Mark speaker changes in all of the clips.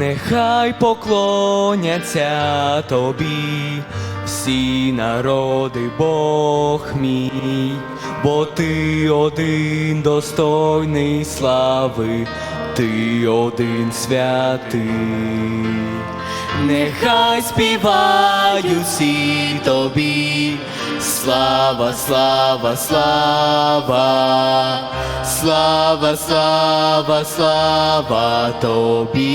Speaker 1: Нехай поклоняться тобі всі народи, Бог мій, бо ти один достойний слави, ти один святий. Нехай співають всі тобі, слава, слава, слава, слава, слава, слава тобі.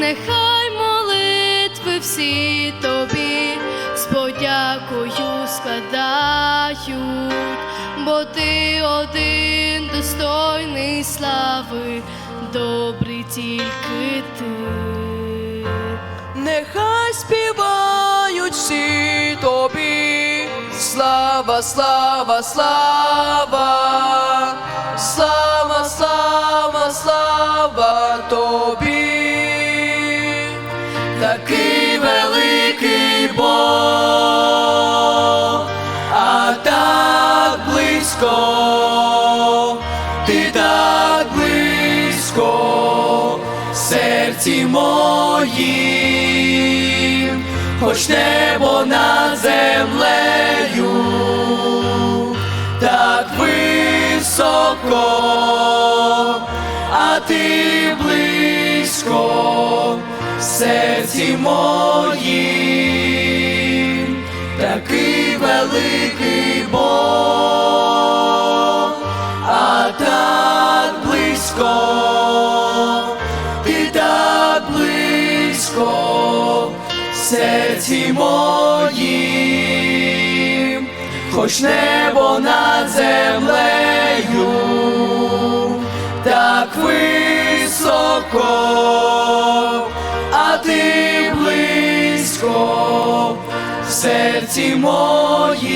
Speaker 2: Нехай молитви всі тобі з подякою складають, бо ти один достойний слави, добрий тільки ти.
Speaker 3: Нехай співають всі тобі, слава, слава, слава, слава, слава, слава тобі, такий великий Бог, а так близько, ти так близько серці моїм, хоч небо над землею, так високо, а ти близько серці моїм, такий великий Бог, серці моїм, хоч небо над землею, так високо, а ти близько в серці моїм.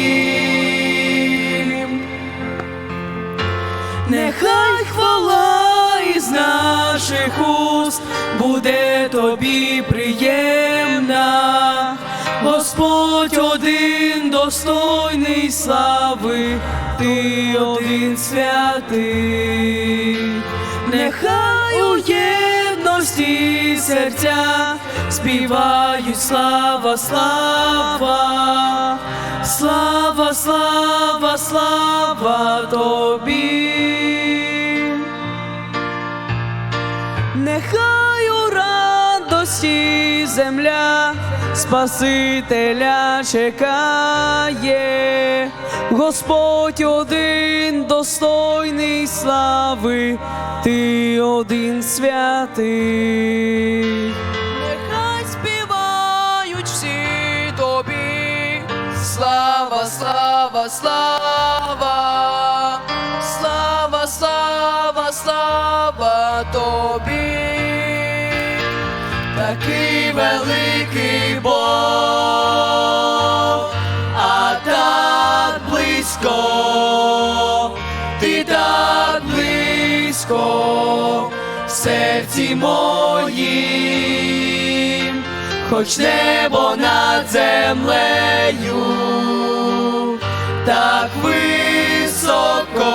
Speaker 3: Нехай хвала із наших уст буде тобі приємна, Господь один достойний слави, ти один святий, нехай у єдності серця співають слава, слава, слава, слава, слава тобі. Нехай у радості земля Спасителя чекає, Господь один достойний слави, ти один святий. Нехай співають всі тобі, слава, слава, слава, слава, слава, слава тобі, такий великий Бог, а так близько, ти так близько в серці моїм, хоч небо над землею, так високо,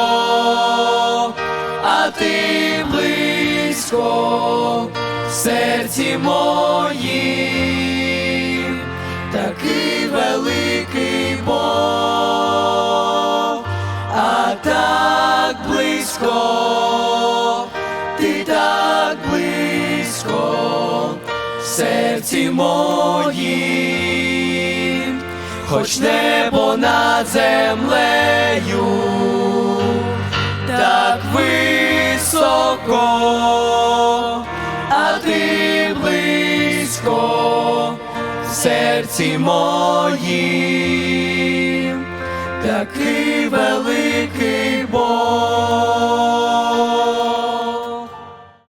Speaker 3: а ти близько серці моїм, такий великий Бог, а так близько, ти так близько серці моїм, хоч небо над землею, так високо, серці моїм, такий великий Бог.